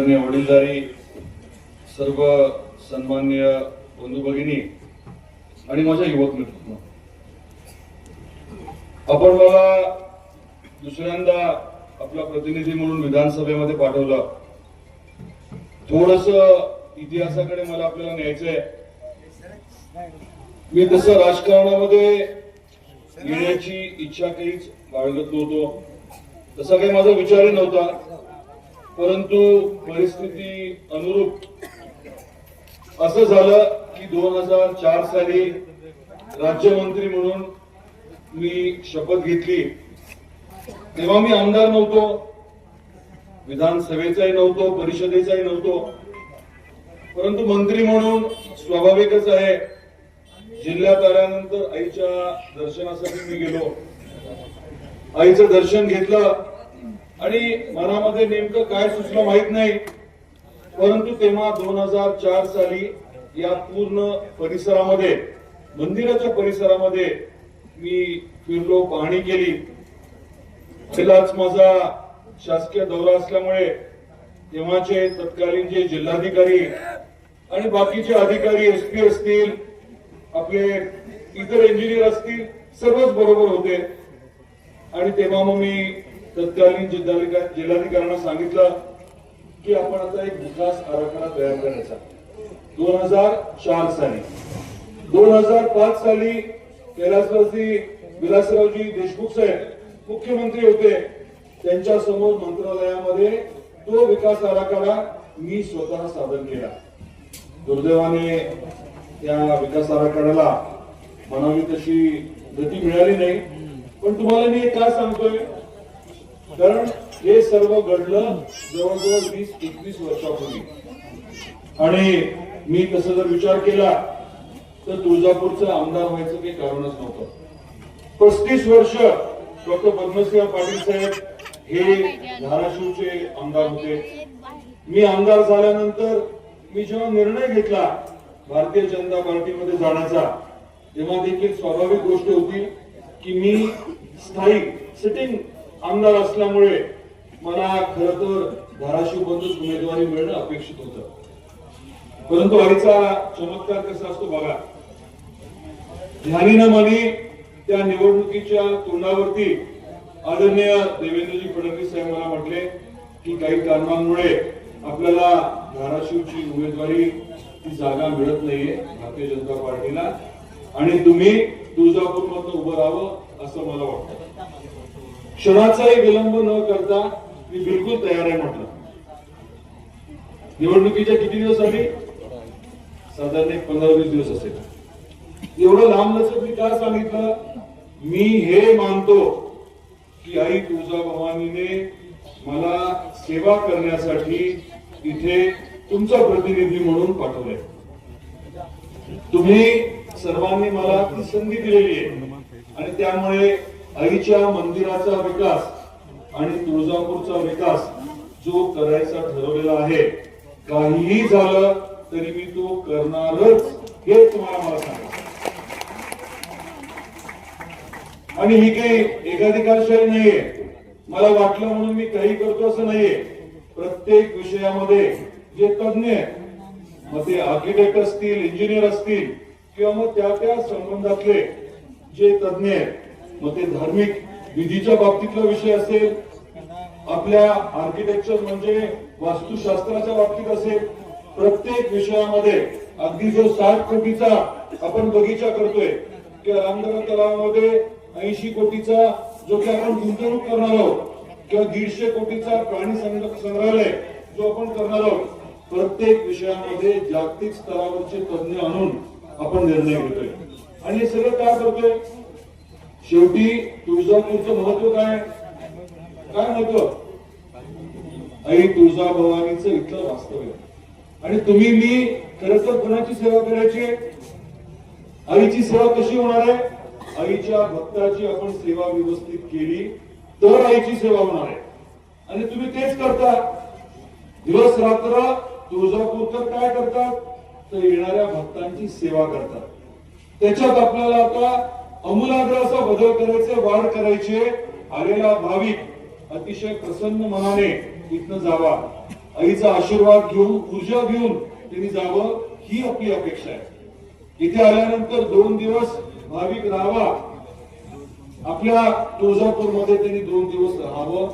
आदरणीय वडीलधारी सर्व सन्मान्य बंधू भगिनी आणि माझ्या युवक मित्रांनो. आपण मला दुसऱ्यांदा आपला प्रतिनिधी म्हणून विधानसभेमध्ये पाठवलं. थोडस इतिहासाकडे मला आपल्याला न्यायचंय. मी तसं राजकारणामध्ये येण्याची इच्छा काहीच बाळगत नव्हतो. तसा काही माझा विचारही नव्हता. परंतु परिस्थिती अनुरूप असं झालं की दोन हजार चार साली राज्यमंत्री म्हणून मी शपथ घेतली. तेव्हा मी आमदार नव्हतो विधानसभेचाही नव्हतो परिषदेचाही नव्हतो. परंतु मंत्री म्हणून स्वाभाविकच आहे जिल्ह्यात आल्यानंतर आईच्या दर्शनासाठी मी गेलो. आईचं दर्शन घेतलं. आणि मनामध्ये नेमकं काय सुचलं माहीत नाही परंतु तेव्हा दोन हजार चार साली या पूर्ण परिसरामध्ये मंदिराच्या परिसरामध्ये मी फिरलो पाहणी केली. पहिलाच माझा शासकीय दौरा असल्यामुळे तेव्हाचे तत्कालीन जे जिल्हाधिकारी आणि बाकीचे अधिकारी एस पी असतील आपले इतर इंजिनियर असतील सर्वच बरोबर होते. आणि तेव्हा मग मी तत्कालीन जिल्हाधिकारी जिल्हाधिकाऱ्यांना सांगितलं की आपण आता एक विकास आराखडा तयार करायचा. दोन हजार चार साली. दोन हजार पाच साली कैलासवासी विलासरावजी देशमुख साहेब मुख्यमंत्री होते. त्यांच्यासमोर मंत्रालयामध्ये तो विकास आराखडा मी स्वतः सादर केला. दुर्दैवाने त्या विकास आराखड्याला म्हणावी तशी गती मिळाली नाही. पण तुम्हाला मी काय सांगतोय? कारण हे सर्व घडलं जवळजवळ वीस एकवीस वर्षापूर्वी. आणि मी तसं जर विचार केला तर तुळजापूरचं आमदार व्हायचं काही कारणच नव्हतं. पस्तीस वर्ष डॉक्टर पद्मसिंह पाटील साहेब हे धाराशिवचे आमदार होते. मी आमदार झाल्यानंतर मी जेव्हा निर्णय घेतला भारतीय जनता पार्टीमध्ये जाण्याचा तेव्हा देखील स्वाभाविक गोष्ट होती की मी स्थायिक सिटिंग आमदार असल्यामुळे मला खर तर धाराशिव बंधूच उमेदवारी मिळणं अपेक्षित होतं. परंतु आईचा चमत्कार कसा असतो बघा. ध्यानीनं मनी त्या निवडणुकीच्या तोंडावरती आदरणीय देवेंद्रजी फडणवीस साहेब मला म्हटले की काही कारणांमुळे आपल्याला धाराशिवची उमेदवारी ती जागा मिळत नाहीये भारतीय जनता पार्टीला. आणि तुम्ही तुळजापूर मधनं उभं राहावं असं मला वाटतं. क्षणाचाही विलंब न करता मी बिलकुल तयार आहे म्हटलं. निवडणुकीच्या किती दिवस आधी साधारण एक पंधरा वीस दिवस असेल. एवढं लांब लचक मी का सांगितलं. मी हे मानतो की आई तुळजा भवानीने मला सेवा करण्यासाठी इथे तुमचा प्रतिनिधी म्हणून पाठवलंय. तुम्ही सर्वांनी मला ती संधी दिलेली आहे. आणि त्यामुळे आईच्या मंदिराचा विकास आणि तुळजापूरचा विकास जो करायचा ठरवलेला आहे काहीही झालं तरी मी तो करणारच हे तुम्हाला मला सांगा आणि ही काही एकाधिकारशाही नाहीये. मला वाटलं म्हणून मी काही करतो असं नाहीये. प्रत्येक विषयामध्ये जे तज्ञ मग ते आर्किटेक्ट असतील इंजिनियर असतील किंवा मग त्या त्या संबंधातले जे तज्ञ आहेत मग ते धार्मिक विधीच्या बाबतीतला विषय असेल आपल्या आर्किटेक्चर म्हणजे वास्तुशास्त्राच्या बाबतीत असेल प्रत्येक विषयामध्ये अगदी जो साठ कोटीचा आपण बगीचा करतोय किंवा रामनगर तलावामध्ये ऐंशी कोटीचा जो की आपण गुंतवणूक करणार आहोत किंवा दीडशे कोटीचा प्राणी संग्रहालय जो आपण करणार आहोत प्रत्येक विषयामध्ये जागतिक स्तरावरचे तज्ञ आणून आपण निर्णय घेतोय. आणि हे सगळं काय करतोय? शेवटी तुळजापूरचं महत्त्व काय? काय महत्त्व? आई तुळजा भवानीचं इथलं वास्तव्य. आणि तुम्ही मी खरं तर कोणाची सेवा करायची? आईची सेवा कशी होणार आहे? आईच्या भक्ताची आपण सेवा व्यवस्थित केली तर आईची सेवा होणार आहे. आणि तुम्ही तेच करता. दिवस रात्र तुळजापूरकर काय करतात? तर येणाऱ्या भक्तांची सेवा करतात. त्याच्यात आपल्याला आता अमूलाग्र असा बदल करायचे वाढ करायचे आलेला भाविक अतिशय प्रसन्न मनाने इथनं जावा. आईचा आशीर्वाद घेऊन ऊर्जा घेऊन त्यांनी जावं ही आपली अपेक्षा आहे. इथे आल्यानंतर दोन दिवस भाविक राहावा. आपल्या तुळजापूरमध्ये त्यांनी दोन दिवस राहावं.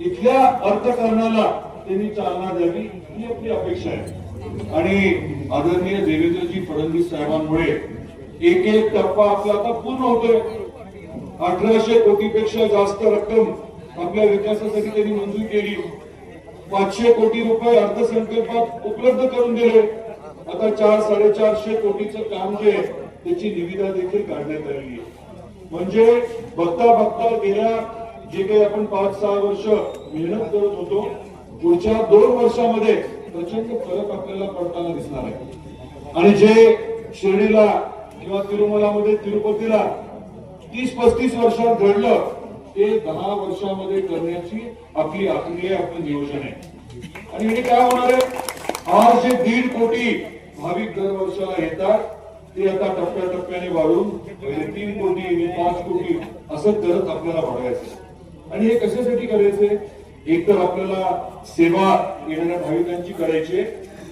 इथल्या अर्थकारणाला त्यांनी चालना द्यावी ही आपली अपेक्षा आहे. आणि आदरणीय देवेंद्रजी फडणवीस साहेबांमुळे एक एक टप्पा आपला आता पूर्ण होतोय. अठराशे कोटीपेक्षा जास्त रक्कम आपल्या विकासासाठी त्यांनी मंजूर केली. पाचशे कोटी रुपये अर्थसंकल्पात उपलब्ध करून दिले. आता चार साडेचारशे कोटीचं काम जे आहे त्याची निविदा देखील काढण्यात आली आहे. म्हणजे बघता बघता गेल्या जे काही आपण पाच सहा वर्ष मेहनत करत होतो पुढच्या दोन वर्षामध्ये प्रचंड फरक आपल्याला पडताना दिसणार आहे. आणि जे श्रेणीला किंवा तिरुमलामध्ये तिरुपतीला तीस पस्तीस वर्षात घडलं ते दहा वर्षामध्ये करण्याची आपली आखणी आहे आपलं नियोजन आहे. आणि हे काय होणार आहे? आज जे दीड कोटी भाविक दरवर्षाला येतात ते आता टप्प्याटप्प्याने वाढून तीन कोटी आणि पाच कोटी असं करत आपल्याला वाढवायचं आणि हे कशासाठी करायचे? एक तर आपल्याला सेवा येणाऱ्या भाविकांची करायची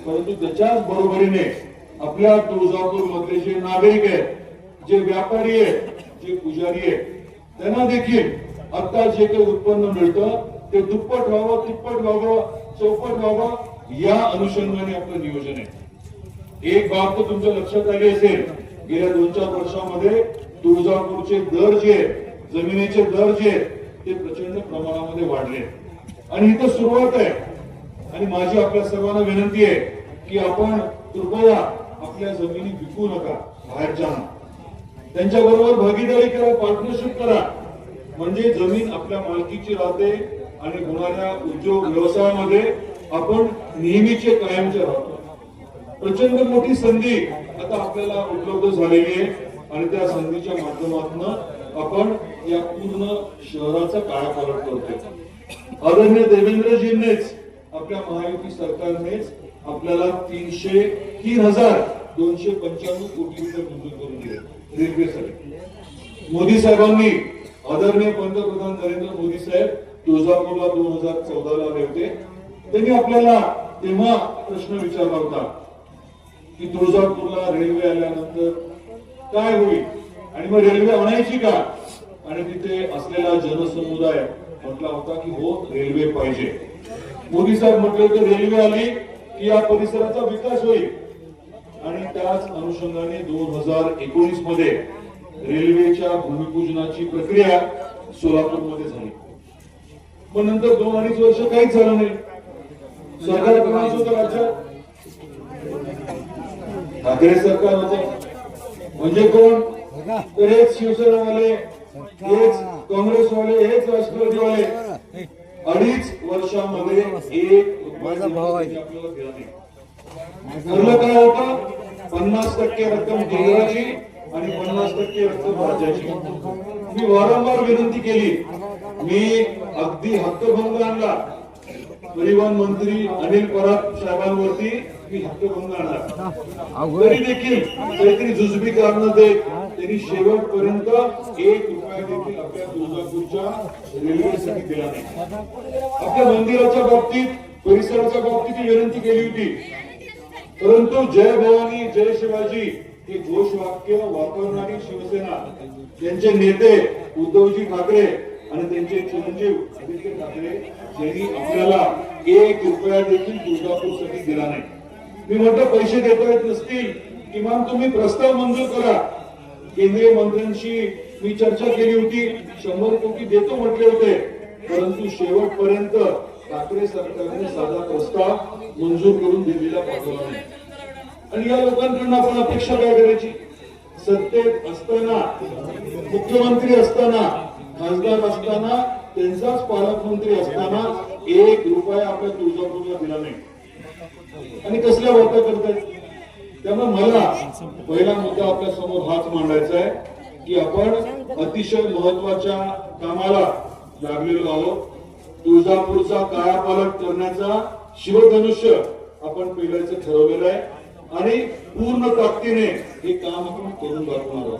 परंतु त्याच्याच बरोबरीने आपल्या तुळजापूर मधले जे नागरिक आहेत जे व्यापारी आहेत जे पुजारी आहेत त्यांना देखील आता जे काही उत्पन्न मिळतं ते दुप्पट व्हावं तिप्पट व्हावं चौपट व्हावं या अनुषंगाने आपलं नियोजन आहे. एक बाब तर तुमच्या लक्षात आली असेल गेल्या दोन चार वर्षामध्ये तुळजापूरचे दर जे जमिनीचे दर जे आहेत, ते प्रचंड प्रमाणामध्ये वाढले. आणि आणि तर सुरुवात आहे. आणि माझी आपल्या सर्वांना विनंती आहे की आपण कृपया आपल्या जमिनी विकू नका बाहेरच्या त्यांच्याबरोबर भागीदारी करा पार्टनरशिप करा. म्हणजे जमीन आपल्या मालकीची राहते आणि होणाऱ्या उद्योग व्यवसायामध्ये आपण नेहमीचे कायमचे राहतो. प्रचंड मोठी संधी आता आपल्याला उपलब्ध झालेली आहे आणि त्या संधीच्या माध्यमातून आपण या पूर्ण शहराचा कायापालट करतो आदरणीय देवेंद्रजींनीच आपल्या महायुती सरकारनेच आपल्याला तीनशे तीन हजार दोनशे पंच्याण्णव कोटी रुपये मंजूर करून दिले. रेल्वेसाठी मोदी साहेबांनी आदरणीय पंतप्रधान नरेंद्र मोदी साहेब तुळजापूरला दोन हजार चौदाला आले होते. त्यांनी आपल्याला तेव्हा प्रश्न विचारला होता की तुळजापूरला रेल्वे आल्यानंतर काय होईल? आणि मग रेल्वे आणायची का? आणि तिथे असलेला जनसमुदाय म्हटला होता की हो रेल्वे पाहिजे. मोदी साहेब म्हटले होते रेल्वे आली की या परिसराचा विकास होईल. आणि त्याच अनुषंगाने दोन हजार एकोणीसमध्ये रेल्वेच्या भूमिपूजनाची प्रक्रिया सोलापूरमध्ये झाली. पण नंतर दोन अडीच वर्ष काहीच झालं नाही. सरकार कोणाचं होतं राज्यात? ठाकरे सरकार होतं. म्हणजे कोण? तर हेच शिवसेनावाले हेच काँग्रेसवाले हेच राष्ट्रवादीवाले. अडीच वर्षामध्ये एक. आपल्याला दिला नाही ठरलं काय होतं. पन्नास टक्के रक्कम केंद्राची आणि पन्नास टक्के रक्कम राज्याची. मी वारंवार विनंती केली. मी अगदी हक्कभंग आणला. परिवहन मंत्री अनिल पराब साहेबांवरती मी हक्कभंग आणला. तरी देखील काहीतरी जुजबी कारण देत त्यांनी शेवटपर्यंत एक रुपया देखील आपल्या तुळजापूरच्या रेल्वेसाठी दिला नाही. आपल्या मंदिराच्या बाबतीत परिसराच्या बाबतीत विनंती केली होती. परंतु जय भवानी जय शिवाजी हे घोषवाक्य वापरणारी शिवसेना त्यांचे नेते उद्धवजी ठाकरे आणि त्यांचे चिरंजीव आदित्य ठाकरे यांनी आपल्याला एक रुपया देखील तुळजापूरसाठी दिला नाही. मी म्हटलं पैसे देता येत नसतील किमान तुम्ही प्रस्ताव मंजूर करा. केंद्रीय मंत्र्यांशी मी चर्चा केली होती शंभर कोटी देतो म्हटले होते परंतु शेवटपर्यंत ठाकरे सरकारने साधा प्रस्ताव मंजूर करून दिल्लीला पाठवला आणि या लोकांकडून आपण अपेक्षा काय करायची? सत्तेत असताना मुख्यमंत्री असताना खासदार असताना त्यांचाच पालकमंत्री असताना एक रुपया आपल्या तुळजापूरला दिला नाही. आणि कसल्या वार्ता करतायत? त्यामुळे मला पहिला मुद्दा आपल्यासमोर हाच मांडायचा आहे की आपण अतिशय महत्त्वाच्या कामाला लागलेलो आहोत. तुळजापूरचा कायापालट करण्याचा शिवधनुष्य आपण पेलायचं ठरवलेलं आहे. आणि पूर्ण ताकदीने हे काम आपण करून दाखवणार आहोत.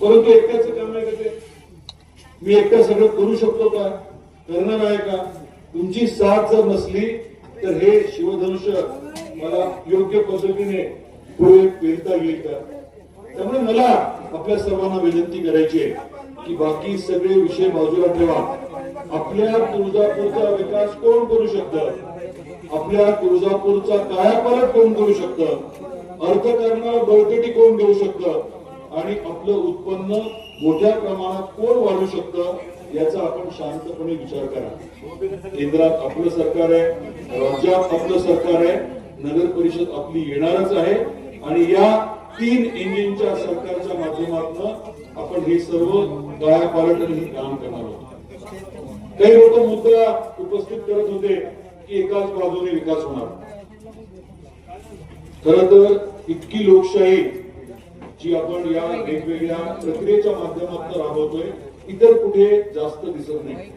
परंतु एकट्याचं काम नाही का ते? मी एकटा सगळं करू शकतो का? करणार आहे का? तुमची साथ जर नसली तर हे शिवधनुष्य मला योग्य पद्धतीने पुढे पेरता येईल का? त्यामुळे मला आपल्या सर्वांना विनंती करायची आहे की बाकी सगळे विषय बाजूला ठेवा. आपल्या तुळजापूरचा विकास कोण करू शकतं? आपल्या तुळजापूरचा कायापालट कोण करू शकतं? अर्थकारणाला बळकटी कोण देऊ शकतं? आणि आपलं उत्पन्न मोठ्या प्रमाणात कोण वाढू शकतं? याचा आपण शांतपणे विचार करा. केंद्रात आपलं सरकार आहे राज्यात आपलं सरकार आहे नगर परिषद आपली येणारच आहे आणि या तीन इंजिनच्या सरकारच्या माध्यमातून आपण हे सर्व कायापालट आणि हे काम करणार आहोत. काही लोक मुद्दा उपस्थित करत होते. की एकाच बाजूने विकास होणार. खर तर इतकी लोकशाही जी आपण या वेगवेगळ्या प्रक्रियेच्या माध्यमातून राबवतोय इतर कुठे जास्त दिसत नाही.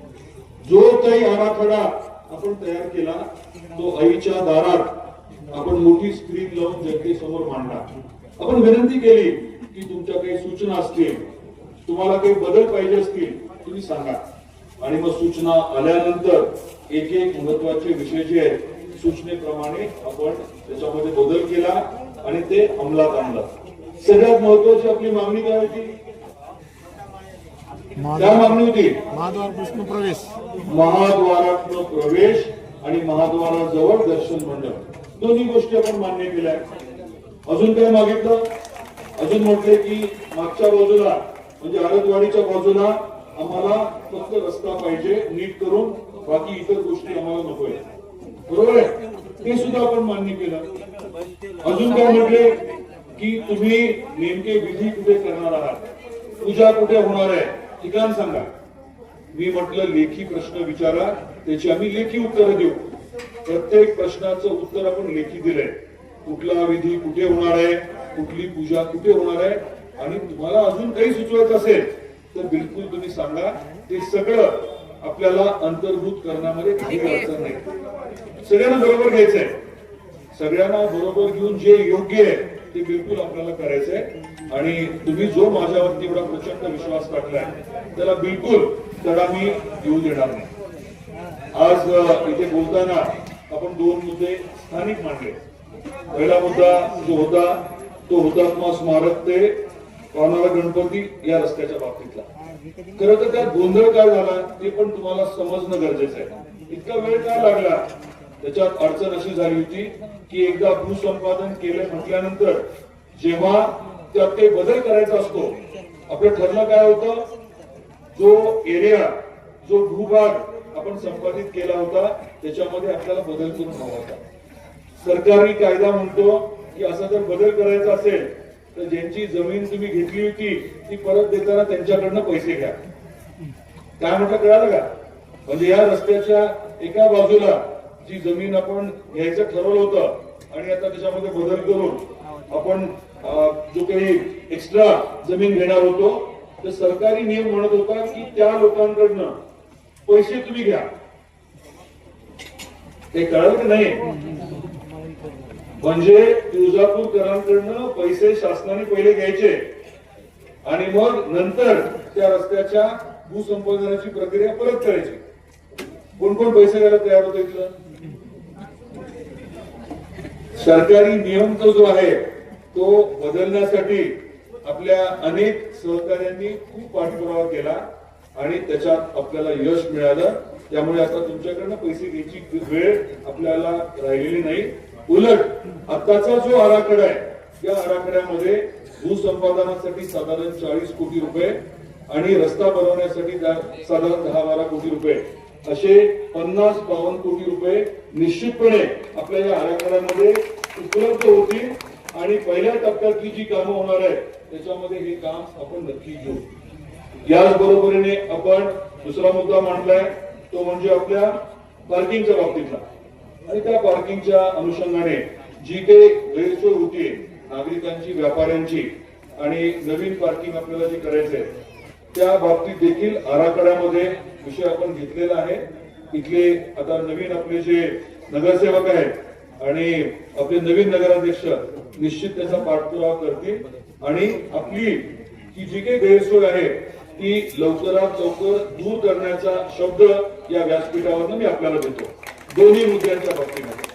जो काही आराखडा आपण तयार केला तो आईच्या दारात आपण मोठी स्क्रीन लावून जनतेसमोर मांडला. आपण विनंती केली की तुमच्या काही सूचना असतील तुम्हाला काही बदल पाहिजे असतील तुम्ही सांगा. आणि मग सूचना आल्यानंतर एक एक महत्त्वाचे विषय जे आहेत सूचनेप्रमाणे आपण त्याच्यामध्ये बदल केला आणि ते अंमलात आणलं. सगळ्यात महत्वाची आपली मागणी काय होती? काय मागणी होती? महाद्वार प्रवेश. महाद्वारातनं प्रवेश आणि महाद्वाराजवळ दर्शन मंडळ दोन्ही गोष्टी आपण मान्य केल्या. अजून काय मागितलं? अजून म्हटले की मागच्या बाजूला म्हणजे आरतवाडीच्या बाजूला आम्हाला फक्त रस्ता पाहिजे नीट करून बाकी इतर गोष्टी आम्हाला नकोय बरोबर आहे? ते सुद्धा आपण मान्य केलं. अजून काय म्हटले? की तुम्ही नेमके विधी कुठे करणार आहात? पूजा कुठे होणार आहे? ठिकाण सांगा. मी म्हटलं लेखी प्रश्न विचारा. त्याची आम्ही लेखी उत्तर देऊ. प्रत्येक प्रश्नाचं उत्तर आपण लेखी दिलंय. कुठला विधी कुठे होणार आहे? कुठली पूजा कुठे होणार आहे? आणि तुम्हाला अजून काही सुचवायचं असेल तर बिलकुल तुम्ही सांगा. ते सगळं आपल्याला अंतर्भूत करण्यामध्ये काही अडचण नाही. सगळ्यांना बरोबर घ्यायचंय. सगळ्यांना बरोबर घेऊन जे योग्य आहे ते बिलकुल आपल्याला करायचंय. आणि तुम्ही जो माझ्यावरती एवढा प्रचंड विश्वास टाकलाय त्याला बिलकुल तडा मी येऊ देणार नाही. आज इथे बोलताना आपण दोन मुद्दे स्थानिक मांडले. पहिला मुद्दा जो होता तो हुतात्मा स्मारक ते पावणारा गणपती या रस्त्याच्या बाबतीतला. खरं तर त्यात गोंधळ काय झाला ते पण तुम्हाला समजणं गरजेचं आहे. इतका वेळ काय लागला? त्याच्यात अडचण अशी झाली होती की एकदा भूसंपादन केलं म्हटल्यानंतर जेव्हा त्यात काही बदल करायचा असतो आपलं ठरलं काय होतं? जो एरिया जो भूभाग आपण संपादित केला होता त्याच्यामध्ये आपल्याला बदल करून हवा होता. सरकारी कायदा म्हणतो की असा जर बदल करायचा असेल तर ज्यांची जमीन तुम्ही घेतली होती ती परत देताना त्यांच्याकडनं पैसे घ्या. काय म्हटलं कळालं का? म्हणजे या रस्त्याच्या एका बाजूला जी जमीन आपण घ्यायचं ठरवलं होतं आणि आता त्याच्यामध्ये बदल करून आपण जो काही एक्स्ट्रा जमीन घेणार होतो तर सरकारी नियम म्हणत होता की त्या लोकांकडनं पैसे तुम्ही घ्या. ते कळलं की नाही? म्हणजे तुळजापूरकरांकडनं पैसे शासनाने पहिले घ्यायचे. आणि मग नंतर त्या रस्त्याच्या भूसंपादनाची प्रक्रिया परत करायची. कोण कोण पैसे द्यायला तयार होत इथलं सरकारी नियम तो जो आहे तो बदलण्यासाठी आपल्या अनेक सहकार्यांनी खूप पाठपुरावा केला आणि त्याच्यात आपल्याला यश मिळालं. त्यामुळे आता तुमच्याकडनं पैसे घ्यायची वेळ आपल्याला राहिलेली नाही. उलट आताचा जो आराखडा आहे या आराखड्यामध्ये भूसंपादनासाठी साधारण चाळीस कोटी रुपये आणि रस्ता बनवण्यासाठी साधारण दहा बारा कोटी रुपये. असे पन्नास बावन्न कोटी रुपये निश्चितपणे आपल्या या आराखड्यामध्ये उपलब्ध होतील. आणि पहिल्या टप्प्यातली जी कामं होणार आहेत त्याच्यामध्ये हे काम आपण नक्की घेऊ. याच बरोबरीने आपण दुसरा मुद्दा मांडलाय तो म्हणजे आपल्या पार्किंगच्या बाबतीतला. आणि त्या पार्किंगच्या अनुषंगाने जी काही गैरसोय होती नागरिकांची व्यापाऱ्यांची आणि नवीन पार्किंग आपल्याला जे करायचंय त्या बाबतीत देखील आराखड्यामध्ये विषय आपण घेतलेला आहे. इथले आता नवीन आपले जे नगरसेवक आहेत आणि आपले नवीन नगराध्यक्ष निश्चित त्याचा पाठपुरावा करतील. आणि आपली ही जी काही गैरसोय आहे ती लवकरात लवकर दूर करण्याचा शब्द या व्यासपीठावर मी आपल्याला देतो. दोन्ही मुद्द्यांच्या बाबतीमध्ये.